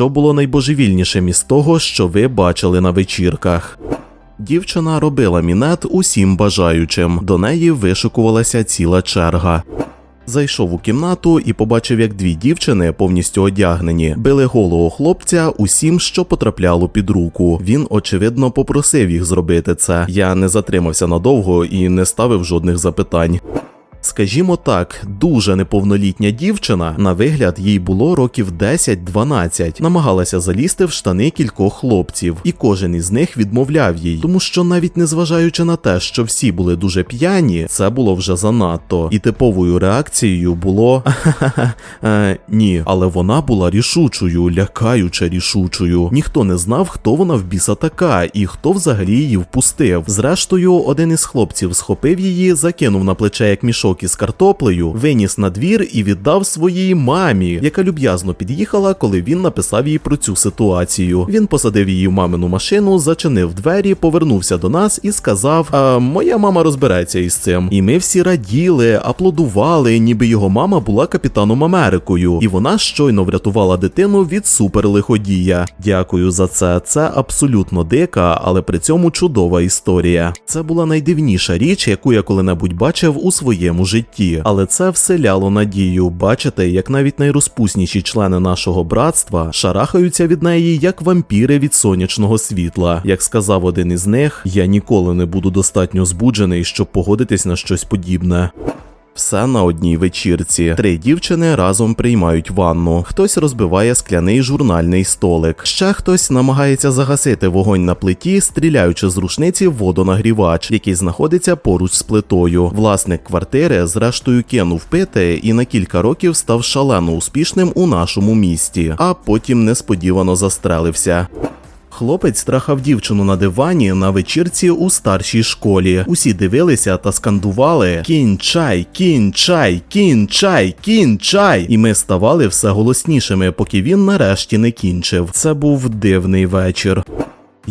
що було найбожевільнішим із того, що ви бачили на вечірках. Дівчина робила мінет усім бажаючим. До неї вишикувалася ціла черга. Зайшов у кімнату і побачив, як дві дівчини, повністю одягнені, били голого хлопця усім, що потрапляло під руку. Він, очевидно, попросив їх зробити це. Я не затримався надовго і не ставив жодних запитань. Скажімо так, дуже неповнолітня дівчина, на вигляд їй було років 10-12, намагалася залізти в штани кількох хлопців, і кожен із них відмовляв їй, тому що навіть незважаючи на те, що всі були дуже п'яні, це було вже занадто. І типовою реакцією було е, ні, але вона була рішучою, лякаюче рішучою. Ніхто не знав, хто вона в біса така і хто взагалі її впустив. Зрештою, один із хлопців схопив її, закинув на плече як мішок із картоплею, виніс на двір і віддав своїй мамі, яка люб'язно під'їхала, коли він написав їй про цю ситуацію. Він посадив її в мамину машину, зачинив двері, повернувся до нас і сказав: а, Моя мама розбереться із цим. І ми всі раділи, аплодували, ніби його мама була капітаном Америкою, і вона щойно врятувала дитину від суперлиходія. Дякую за це. Це абсолютно дика, але при цьому чудова історія. Це була найдивніша річ, яку я коли-небудь бачив у своєму житті, але це вселяло надію. Бачите, як навіть найрозпусніші члени нашого братства шарахаються від неї як вампіри від сонячного світла. Як сказав один із них, я ніколи не буду достатньо збуджений, щоб погодитись на щось подібне. Все на одній вечірці. Три дівчини разом приймають ванну. Хтось розбиває скляний журнальний столик. Ще хтось намагається загасити вогонь на плиті, стріляючи з рушниці в водонагрівач, який знаходиться поруч з плитою. Власник квартири, зрештою, кинув пити і на кілька років став шалено успішним у нашому місті, а потім несподівано застрелився. Хлопець трахав дівчину на дивані на вечірці у старшій школі. Усі дивилися та скандували Кінчай, кінчай, кінчай, кінчай. І ми ставали все голоснішими, поки він нарешті не кінчив. Це був дивний вечір.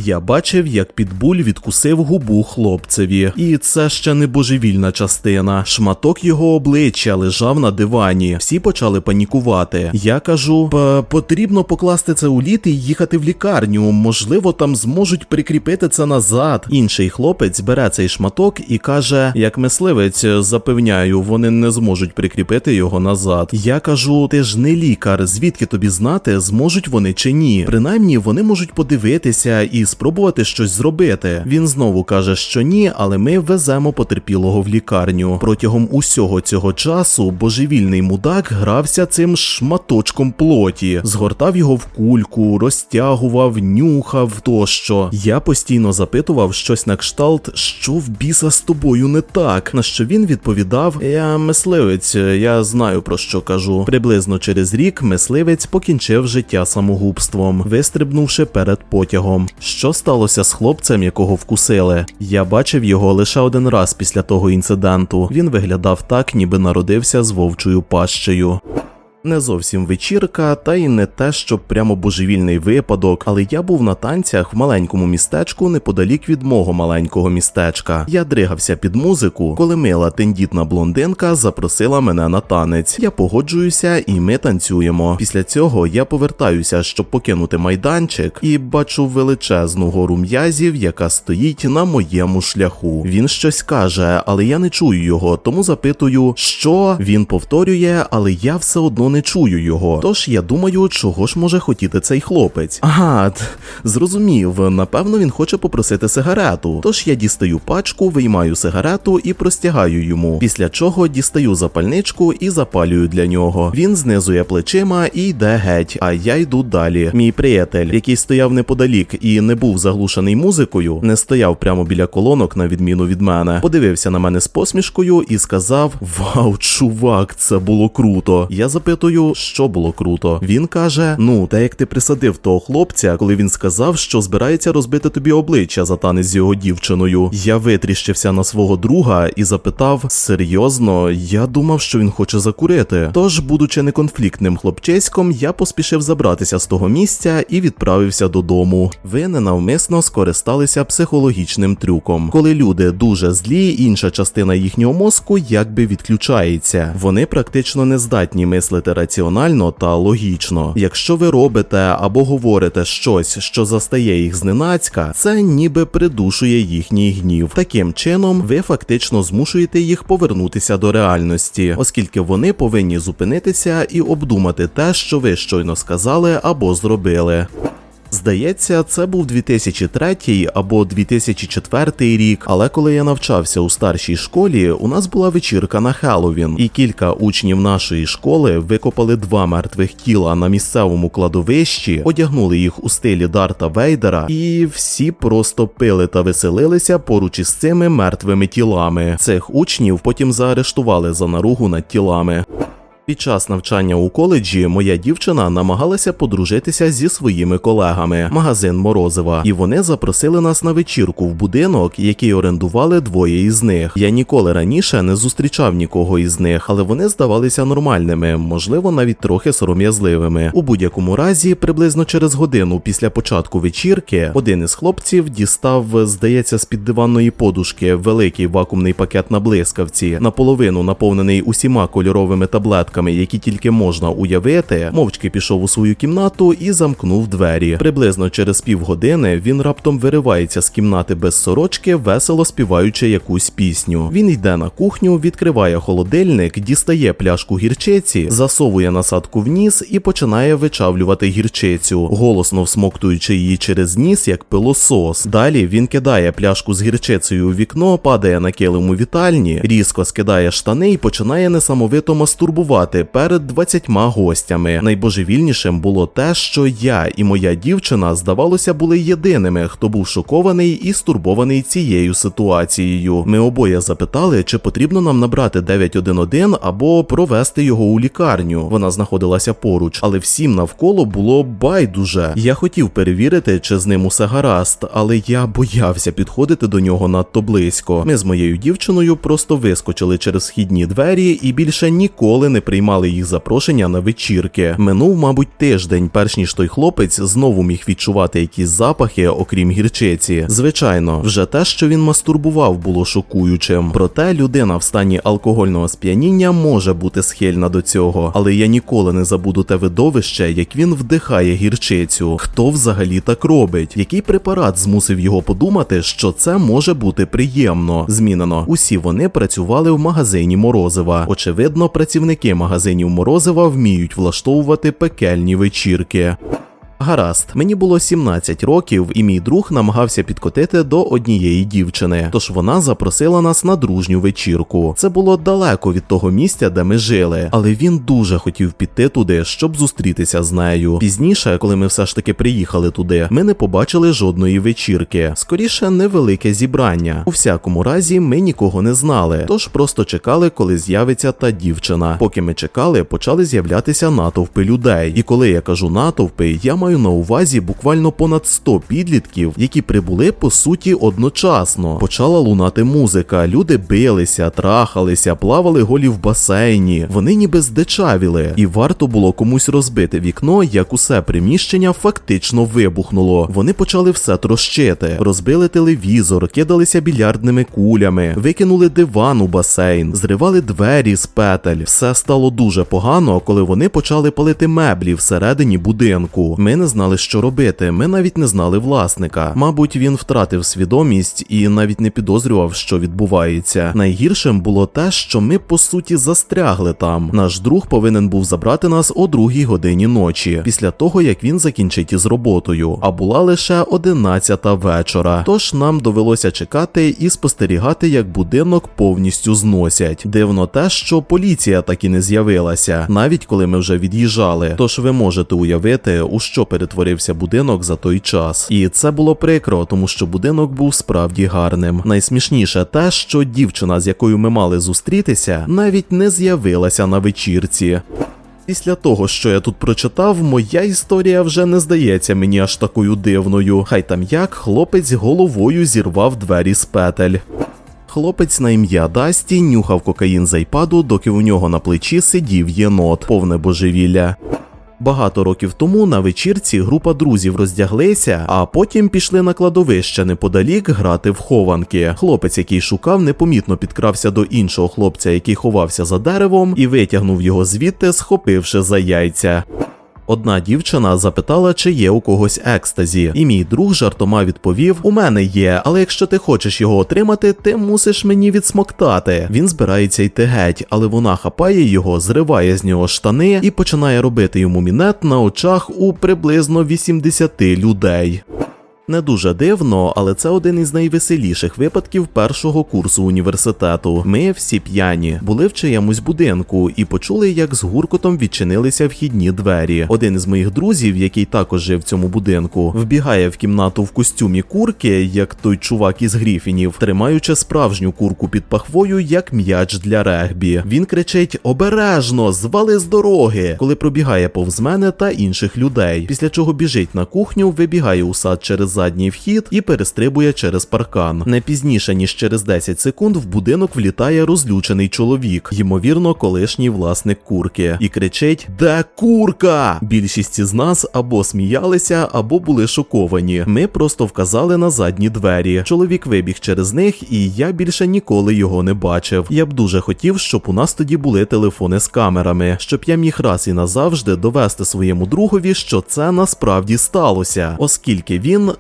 Я бачив, як підбуль відкусив губу хлопцеві, і це ще не божевільна частина. Шматок його обличчя лежав на дивані. Всі почали панікувати. Я кажу: потрібно покласти це у літ і їхати в лікарню. Можливо, там зможуть прикріпити це назад. Інший хлопець бере цей шматок і каже: як мисливець, запевняю, вони не зможуть прикріпити його назад. Я кажу: ти ж не лікар, звідки тобі знати, зможуть вони чи ні? Принаймні вони можуть подивитися і спробувати щось зробити. Він знову каже, що ні, але ми веземо потерпілого в лікарню. Протягом усього цього часу божевільний мудак грався цим шматочком плоті, згортав його в кульку, розтягував, нюхав тощо. Я постійно запитував щось на кшталт, що в біса з тобою не так. На що він відповідав: Я мисливець, я знаю про що кажу. Приблизно через рік мисливець покінчив життя самогубством, вистрибнувши перед потягом. Що сталося з хлопцем, якого вкусили? Я бачив його лише один раз після того інциденту. Він виглядав так, ніби народився з вовчою пащею. Не зовсім вечірка, та й не те, щоб прямо божевільний випадок, але я був на танцях в маленькому містечку неподалік від мого маленького містечка. Я дригався під музику, коли мила тендітна блондинка запросила мене на танець. Я погоджуюся, і ми танцюємо. Після цього я повертаюся, щоб покинути майданчик, і бачу величезну гору м'язів, яка стоїть на моєму шляху. Він щось каже, але я не чую його, тому запитую, що він повторює, але я все одно не чую його. Тож я думаю, чого ж може хотіти цей хлопець. Ага, зрозумів. Напевно, він хоче попросити сигарету. Тож я дістаю пачку, виймаю сигарету і простягаю йому. Після чого дістаю запальничку і запалюю для нього. Він знизує плечима і йде геть, а я йду далі. Мій приятель, який стояв неподалік і не був заглушений музикою, не стояв прямо біля колонок, на відміну від мене. Подивився на мене з посмішкою і сказав: Вау, чувак, це було круто. Я запитую, що було круто. Він каже: Ну, те як ти присадив того хлопця, коли він сказав, що збирається розбити тобі обличчя за танець з його дівчиною. Я витріщився на свого друга і запитав: серйозно, я думав, що він хоче закурити. Тож, будучи неконфліктним хлопчиськом, я поспішив забратися з того місця і відправився додому. Ви ненавмисно скористалися психологічним трюком. Коли люди дуже злі, інша частина їхнього мозку якби відключається. Вони практично не здатні мислити мислити раціонально та логічно. Якщо ви робите або говорите щось, що застає їх зненацька, це ніби придушує їхній гнів. Таким чином, ви фактично змушуєте їх повернутися до реальності, оскільки вони повинні зупинитися і обдумати те, що ви щойно сказали або зробили. Здається, це був 2003 або 2004 рік, але коли я навчався у старшій школі, у нас була вечірка на Хеллоуін, і кілька учнів нашої школи викопали два мертвих тіла на місцевому кладовищі, одягнули їх у стилі Дарта Вейдера, і всі просто пили та веселилися поруч із цими мертвими тілами. Цих учнів потім заарештували за наругу над тілами. Під час навчання у коледжі моя дівчина намагалася подружитися зі своїми колегами, магазин Морозива, і вони запросили нас на вечірку в будинок, який орендували двоє із них. Я ніколи раніше не зустрічав нікого із них, але вони здавалися нормальними, можливо, навіть трохи сором'язливими. У будь-якому разі, приблизно через годину після початку вечірки, один із хлопців дістав, здається, з під диванної подушки великий вакуумний пакет на блискавці, наполовину наповнений усіма кольоровими таблетками які тільки можна уявити, мовчки пішов у свою кімнату і замкнув двері. Приблизно через півгодини він раптом виривається з кімнати без сорочки, весело співаючи якусь пісню. Він йде на кухню, відкриває холодильник, дістає пляшку гірчиці, засовує насадку в ніс і починає вичавлювати гірчицю, голосно всмоктуючи її через ніс як пилосос. Далі він кидає пляшку з гірчицею у вікно, падає на килим у вітальні, різко скидає штани і починає несамовито мастурбувати перед 20 гостями. Найбожевільнішим було те, що я і моя дівчина, здавалося, були єдиними, хто був шокований і стурбований цією ситуацією. Ми обоє запитали, чи потрібно нам набрати 911 або провести його у лікарню. Вона знаходилася поруч, але всім навколо було байдуже. Я хотів перевірити, чи з ним усе гаразд, але я боявся підходити до нього надто близько. Ми з моєю дівчиною просто вискочили через східні двері і більше ніколи не приймали їх запрошення на вечірки. Минув, мабуть, тиждень, перш ніж той хлопець знову міг відчувати якісь запахи, окрім гірчиці. Звичайно, вже те, що він мастурбував, було шокуючим. Проте людина в стані алкогольного сп'яніння може бути схильна до цього, але я ніколи не забуду те видовище, як він вдихає гірчицю. Хто взагалі так робить? Який препарат змусив його подумати, що це може бути приємно? Змінено. Усі вони працювали в магазині морозива. Очевидно, працівники магазинів морозива вміють влаштовувати пекельні вечірки. Гаразд, мені було 17 років, і мій друг намагався підкотити до однієї дівчини. Тож вона запросила нас на дружню вечірку. Це було далеко від того місця, де ми жили, але він дуже хотів піти туди, щоб зустрітися з нею. Пізніше, коли ми все ж таки приїхали туди, ми не побачили жодної вечірки. Скоріше, невелике зібрання. У всякому разі, ми нікого не знали, тож просто чекали, коли з'явиться та дівчина. Поки ми чекали, почали з'являтися натовпи людей. І коли я кажу натовпи, я маю на увазі буквально понад 100 підлітків, які прибули по суті одночасно. Почала лунати музика. Люди билися, трахалися, плавали голі в басейні. Вони ніби здичавіли, і варто було комусь розбити вікно, як усе приміщення фактично вибухнуло. Вони почали все трощити, розбили телевізор, кидалися більярдними кулями, викинули диван у басейн, зривали двері з петель. Все стало дуже погано, коли вони почали палити меблі всередині будинку. Ми не знали, що робити. Ми навіть не знали власника. Мабуть, він втратив свідомість і навіть не підозрював, що відбувається. Найгіршим було те, що ми по суті застрягли там. Наш друг повинен був забрати нас о другій годині ночі, після того як він закінчить із роботою. А була лише одинадцята вечора. Тож нам довелося чекати і спостерігати, як будинок повністю зносять. Дивно те, що поліція так і не з'явилася, навіть коли ми вже від'їжджали. Тож ви можете уявити, у що перетворився будинок за той час. І це було прикро, тому що будинок був справді гарним. Найсмішніше те, що дівчина, з якою ми мали зустрітися, навіть не з'явилася на вечірці. Після того, що я тут прочитав, моя історія вже не здається мені аж такою дивною. Хай там як хлопець головою зірвав двері з петель. Хлопець на ім'я Дасті нюхав кокаїн з айпаду, доки у нього на плечі сидів єнот, повне божевілля. Багато років тому на вечірці група друзів роздяглися, а потім пішли на кладовище неподалік грати в хованки. Хлопець, який шукав, непомітно підкрався до іншого хлопця, який ховався за деревом, і витягнув його звідти, схопивши за яйця. Одна дівчина запитала, чи є у когось екстазі, і мій друг жартома відповів: У мене є, але якщо ти хочеш його отримати, ти мусиш мені відсмоктати. Він збирається йти геть, але вона хапає його, зриває з нього штани і починає робити йому мінет на очах у приблизно 80 людей. Не дуже дивно, але це один із найвеселіших випадків першого курсу університету. Ми всі п'яні були в чиємусь будинку і почули, як з гуркотом відчинилися вхідні двері. Один із моїх друзів, який також жив в цьому будинку, вбігає в кімнату в костюмі курки, як той чувак із Гріфінів, тримаючи справжню курку під пахвою, як м'яч для регбі. Він кричить: Обережно, звали з дороги, коли пробігає повз мене та інших людей. Після чого біжить на кухню, вибігає у сад через задній вхід і перестрибує через паркан. Не пізніше ніж через 10 секунд в будинок влітає розлючений чоловік, ймовірно, колишній власник курки, і кричить: Де курка? Більшість із нас або сміялися, або були шоковані. Ми просто вказали на задні двері. Чоловік вибіг через них, і я більше ніколи його не бачив. Я б дуже хотів, щоб у нас тоді були телефони з камерами, щоб я міг раз і назавжди довести своєму другові, що це насправді сталося, оскільки він